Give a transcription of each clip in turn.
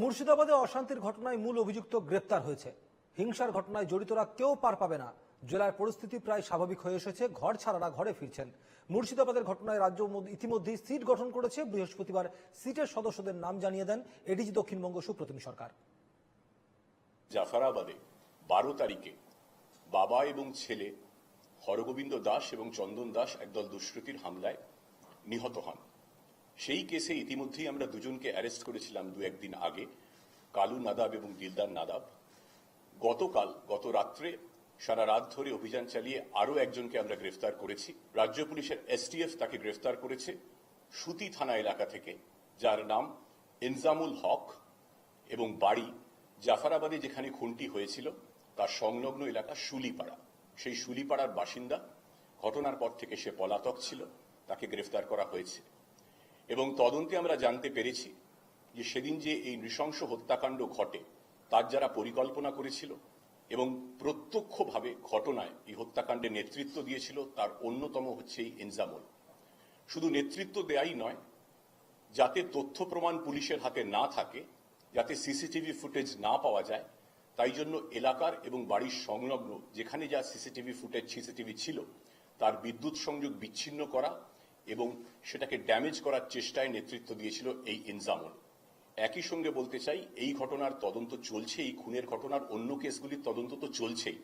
মুর্শিদাবাদে অশান্তির ঘটনায় মূল অভিযুক্ত গ্রেপ্তার হয়েছে। হিংসার ঘটনায় জড়িতরা কেউ পার পাবে না। জেলার পরিস্থিতি প্রায় স্বাভাবিক হয়ে এসেছে, ঘর ছাড়ারা ঘরে ফিরছেন। মুর্শিদাবাদের ঘটনায় রাজ্য ইতিমধ্যেই সিট গঠন করেছে বৃহস্পতিবার। সিটের সদস্যদের নাম জানিয়ে দেন এডিজি দক্ষিণবঙ্গ সুপ্রতিম সরকার। জাফরাবাদে বারো তারিখে বাবা এবং ছেলে হরগোবিন্দ দাস এবং চন্দন দাস একদল দুষ্কৃতীর হামলায় নিহত হন। সেই কেসে ইতিমধ্যেই আমরা দুজনকে অ্যারেস্ট করেছিলাম দু, একদিন আগে, কালু নাদাব এবং দিলদার নাদাব। গতকাল, গত রাত্রে সারা রাত ধরে অভিযান চালিয়ে আরও একজনকে আমরা গ্রেফতার করেছি। রাজ্য পুলিশের এসটিএফ তাকে গ্রেফতার করেছে সুতি থানা এলাকা থেকে, যার নাম ইনজামুল হক এবং বাড়ি জাফারাবাদে যেখানে খুনটি হয়েছিল, তার সংলগ্ন এলাকা শুলিপাড়া। সেই শুলিপাড়ার বাসিন্দা, ঘটনার পর থেকে সে পলাতক ছিল, তাকে গ্রেফতার করা হয়েছে। এবং তদন্তে আমরা জানতে পেরেছি যে সেদিন যে এই নৃশংস হত্যাকাণ্ড ঘটে, তার যারা পরিকল্পনা করেছিল এবং প্রত্যক্ষভাবে ঘটনায় এই হত্যাকাণ্ডে নেতৃত্ব দিয়েছিল, তার অন্যতম হচ্ছে এই এনজামুল। শুধু নেতৃত্ব দেয়াই নয়, যাতে তথ্য প্রমাণ পুলিশের হাতে না থাকে, যাতে সিসিটিভি ফুটেজ না পাওয়া যায়, তাই জন্য এলাকার এবং বাড়ির সংলগ্ন যেখানে যা সিসিটিভি ফুটেজ, সিসিটিভি ছিল, তার বিদ্যুৎ সংযোগ বিচ্ছিন্ন করা এবং সেটাকে ড্যামেজ করার চেষ্টায় নেতৃত্ব দিয়েছিল এই ইনজামুল। একই সঙ্গে বলতে চাই, এই ঘটনার তদন্ত চলছে এই খুনের ঘটনার অন্য কেসগুলির তদন্ত তো চলছেই।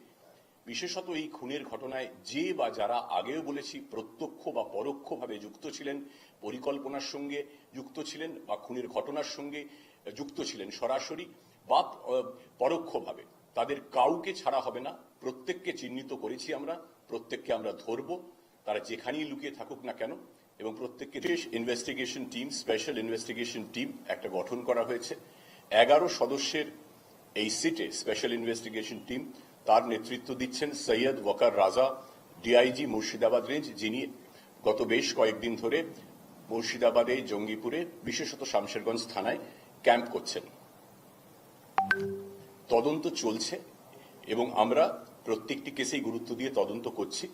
বিশেষত এই খুনের ঘটনায় যে বা যারা আগেও বলেছি প্রত্যক্ষ বা পরোক্ষভাবে যুক্ত ছিলেন, পরিকল্পনার সঙ্গে যুক্ত ছিলেন বা খুনের ঘটনার সঙ্গে যুক্ত ছিলেন সরাসরি বা পরোক্ষভাবে। তাদের কাউকে ছাড়া হবে না। প্রত্যেককে চিহ্নিত করেছি আমরা, প্রত্যেককে আমরা ধরব। তারা যেখানেই লুকিয়ে থাকুক না কেন, এবং প্রত্যেককে বিশেষ investigation team special investigation team একটা গঠন করা হয়েছে। এগারো সদস্যের এই সিটে স্পেশাল ইনভেস্টিগেশন টিম তার নেতৃত্ব দিচ্ছেন সৈয়দ ওয়াকার রাজা ডিআইজি মুর্শিদাবাদ রেঞ্জ, যিনি গত বেশ কয়েকদিন ধরে মুর্শিদাবাদে, জঙ্গিপুরে, বিশেষত শামশেরগঞ্জ থানায় ক্যাম্প করছেন। তদন্ত চলছে এবং আমরা প্রত্যেকটি কেসেই গুরুত্ব দিয়ে তদন্ত করছি।